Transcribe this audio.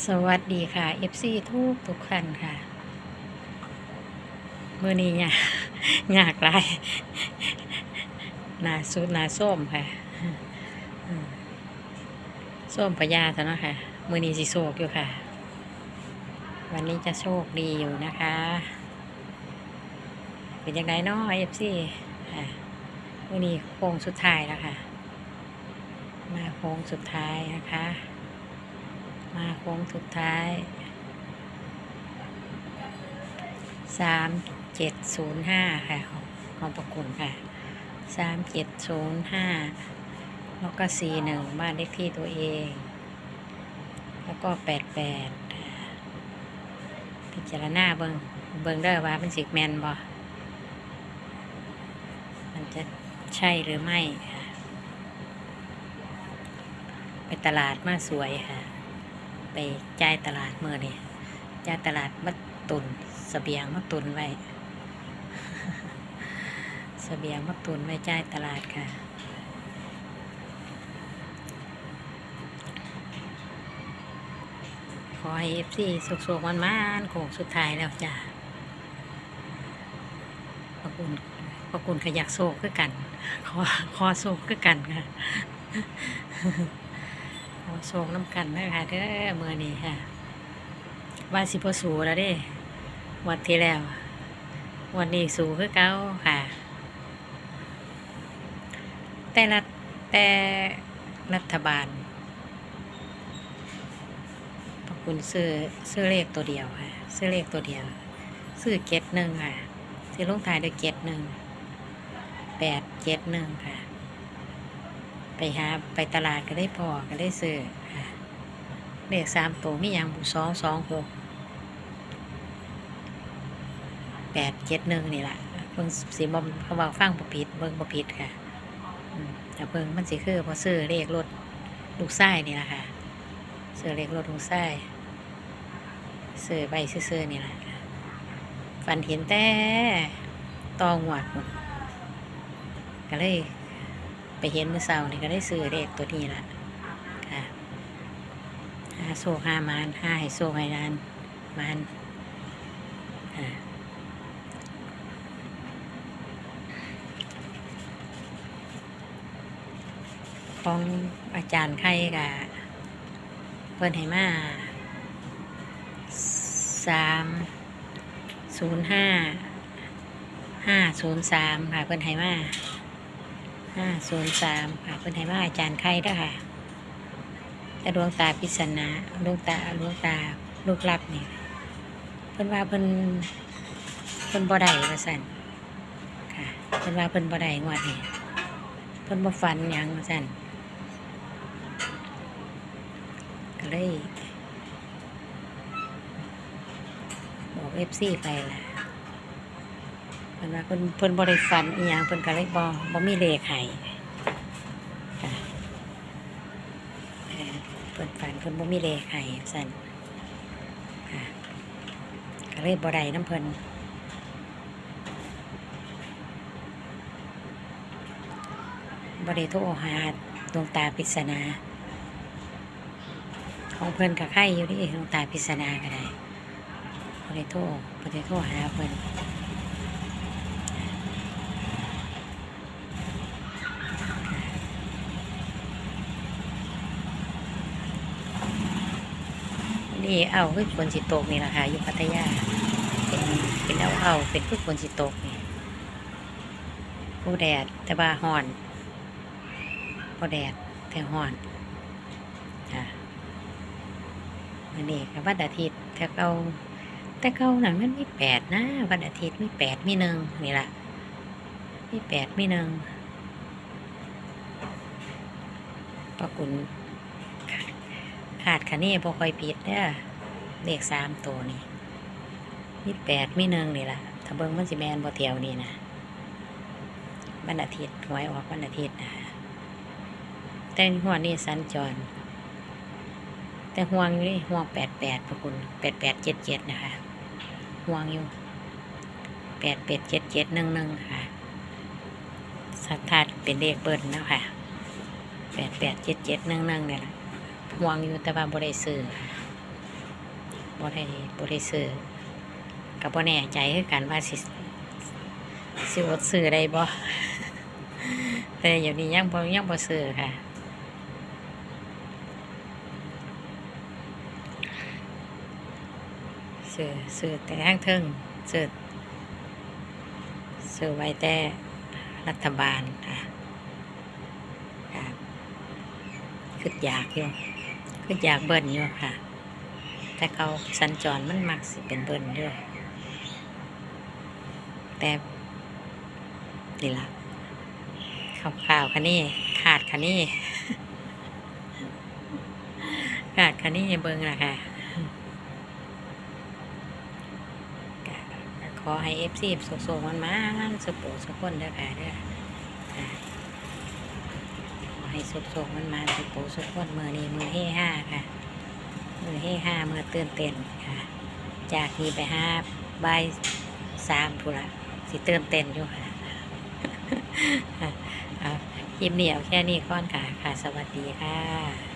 สวัสดีค่ะ FC ทุกทุกท่านค่ะเมื่อนี้เนี่ยยากหลายหนาสุดหนาส้มค่ะส้มพญาซะเนาะค่ะมื่อนี้สิโชคอยู่ค่ะ วันนี้จะโชคดีอยู่นะคะ เป็นยังไงเนาะ FC ค่ะมื่อนี้โค้งสุดท้ายแล้วค่ะ มาโค้งสุดท้ายนะคะ มาโค้งสุดท้ายสามเจ็ดศูนย์ห้าค่ะของประคุณค่ะสามเจ็ดศูนย์ห้าแล้วก็สี่หนึ่งบ้านเลขที่ตัวเอง แล้วก็แปดแปดพิจารณาเบิงเบิงเด้อว่ามันสิแมนบ่มันจะใช่หรือไม่ ไปตลาดมาสวยค่ะ ไปจ่ายตลาดเมื่อนี่จ่ายตลาดมาตุนเสบียงมาตุนไว้สเสบียงมาตุนไว้จ่ายตลาดค่ะขอให้เอฟซีสุกๆมันมานโค้งสุดท้ายแล้วจ้ะขอบคุณขอบคุณขยักโศกคือกัน ขอขอโศกคือกันค่ะ โศกน้ำกันนะคะเด้อเมื่อนี้ค่ะว่าสิพอสูแล้วเด้วันที่แล้ว วันนี้สูคือเก้าค่ะ แต่ละแต่รัฐบาลพระคุณซื้อซื้อเลขตัวเดียวค่ะ ซื้อเลขตัวเดียว ซื้อเจ็ดหนึ่งค่ะ ซื้อลงท้ายด้วยเจ็ดหนึ่งแปดเจ็ดหนึ่งค่ะ ไปหาไปตลาดก็ได้พอก็ได้ซื้อเลขสามตัวมีอย่างบุสองสองหกแปดเจ็ดหนึ่งนี่แหละเบิ่งสีบอมเขาบอกฟังบ่ผิดเบิ่งบ่ผิดค่ะแต่เบิ่งมันสิคือพอซื้อเลขรถลูกไส้นี่แหละค่ะซื้อเลขรถลูกไส้ซื้อใบซื้อๆนี่แหละฝันเห็นแต่ตองหวัดหมดก็เลย ไปเห็นเมื่อเช้านี่ก็ได้ซื้อเลขตัวนี้ละค่ะห้าโซ่ห้ามานห้าให้โซ่ให้นานมานค่ะของอาจารย์ไข่กับเพิ่นให้มาสามศูนย์ห้าห้าศูนย์สามค่ะเพิ่นให้มา ห้าศูนย์สามค่ะเพิ่นให้มาอาจารย์ไข่ด้วยค่ะแต่ดวงตาพิศนาดวงตาดวงตาลูกลับนี่เพิ่นว่าเพิ่นเพิ่นบ่ได้ว่าซั่นค่ะเพิ่นว่าเพิ่นบ่ได้งวดนี้เพิ่นบ่ฝันหยังว่าซั่นก็เลยบอก FC ไปล่ะ พิ่นว่าเพิ่นเพิ่นบ่ได้ฝันอีหยังเพิ่นก็เลยบ่บ่มีเลขให้จ้ะเพิ่นฝันเพิ่นบ่มีเลขให้ซั่นค่ะก็เลยบ่ได้น้ำเพิ่นบ่ได้โทรหาดวงตาปริศนา ของเพิ่อนก็ไข่อยู่นี่ดวงตาปริศนาก็ได้บ่ได้โทรบ่ได้โทรหาเพิ่นนี่ เอาคือฝนสิตกนี่แหละค่ะอยู่พัทยา เป็นเป็นเอาเอาเป็นคือฝนสิตกนี่ผู้แดดแต่ว่าห่อนผู้แดดแต่ห่อนค่ะวันนี้กับวันอาทิตย์แต่เกาแต่เก่านั้นมันมีแปดนะวันอาทิตย์มีแปดมีหนึ่งนี่แหละมีแปดมีหนึ่งปรากฏขาดคะเน่บ่ค่อยผิดเด้อ เลขสามตัวนี่มีแปดมีหนึ่งนี่ล่ะถ้าเบิ่งมันสิแมนบ่เที่ยวนี่นะวันอาทิตย์หวยออกวันอาทิตย์นะแต่หัวนี่สัญจร แต่ห่วงอยู่นี่ห่วงแปดแปดพระคุณแปดแปดเจ็ดเจ็ดนะคะห่วงอยู่แปดแปดเจ็ดเจ็ดหนึ่งหนึ่งค่ะสัทธาเป็นเลขเบิ้ลแล้วค่ะแปดแปดเจ็ดเจ็ดหนึ่งหนึ่งเนี่ยแหละห่วงอยู่แต่ว่าบ่ได้ซื้อค่ะ บ่ได้บ่ได้ซื้อก็บ่แน่ใจคือกันว่าสิสิอดซื้อได้บ่แต่เดี๋ยวนี้ยังบ่ยังบ่ซื้อค่ะซื้อซื้อแต่ทางเทิงซื้อซื้อไว้แต่รัฐบาลค่ะค่ะคืออยากอยู่คืออยากเบิ่นอยู่ค่ะ แต่เขาสัญจรมันมักสิเป็นเบิ่นด้วยแต่นี่ล่ะข่าวคันนี้ขาดคันนี้ขาดคันนี้เบิ่งละค่ะขอให้เอฟซีส่งๆมันมาสปูสกคนเด้อค่ะเด้อค่ะขอให้ส่งๆมันมาสปูสกคนมือนี้มือเฮ่ห้าค่ะ มือเฮ่ห้ามือเตือนเต้นค่ะ จากนี้ไปห้าใบสามพูนละสิตื่นเต้นอยู่ค่ะคลิปนี้เอาแค่นี้ก่อนค่ะ ค่ะ สวัสดีค่ะ